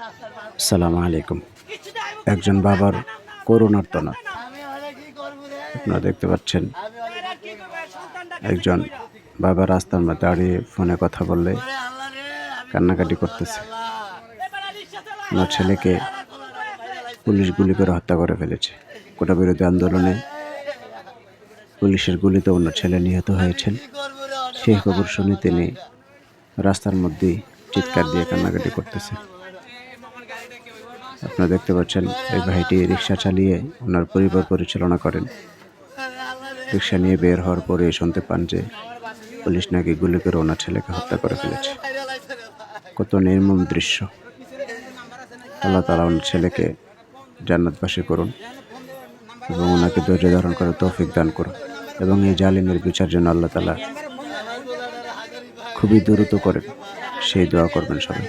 আসসালামু আলাইকুম। একজন বাবার করুণ আর্তনাদ আপনারা দেখতে পাচ্ছেন, একজন বাবা রাস্তার মধ্যে দাঁড়িয়ে ফোনে কথা বললে কান্নাকাটি করতেছে। ওনার ছেলেকে পুলিশ গুলি করে হত্যা করে ফেলেছে। কোটা বিরোধী আন্দোলনে পুলিশের গুলিতে অন্য ছেলে নিহত হয়েছেন। সেই খবর শুনে তিনি রাস্তার মধ্যেই চিৎকার দিয়ে কান্নাকাটি করতেছে। আপনারা দেখতে পাচ্ছেন, এই ভাইটি রিক্সা চালিয়ে ওনার পরিবার পরিচালনা করেন। রিক্সা নিয়ে বের হওয়ার পরে শুনতে পান যে পুলিশ নাকি গুলি করে ওনার ছেলেকে হত্যা করে ফেলেছে। কত নির্মম দৃশ্য। আল্লাহ তালা ওনার ছেলেকে জান্নাতবাসী করুন এবং ওনাকে ধৈর্য ধারণ করে তৌফিক দান করুন এবং এই জালিমের বিচার জন্য আল্লাহ তালা খুবই দ্রুত করেন, সেই দোয়া করবেন সবাই।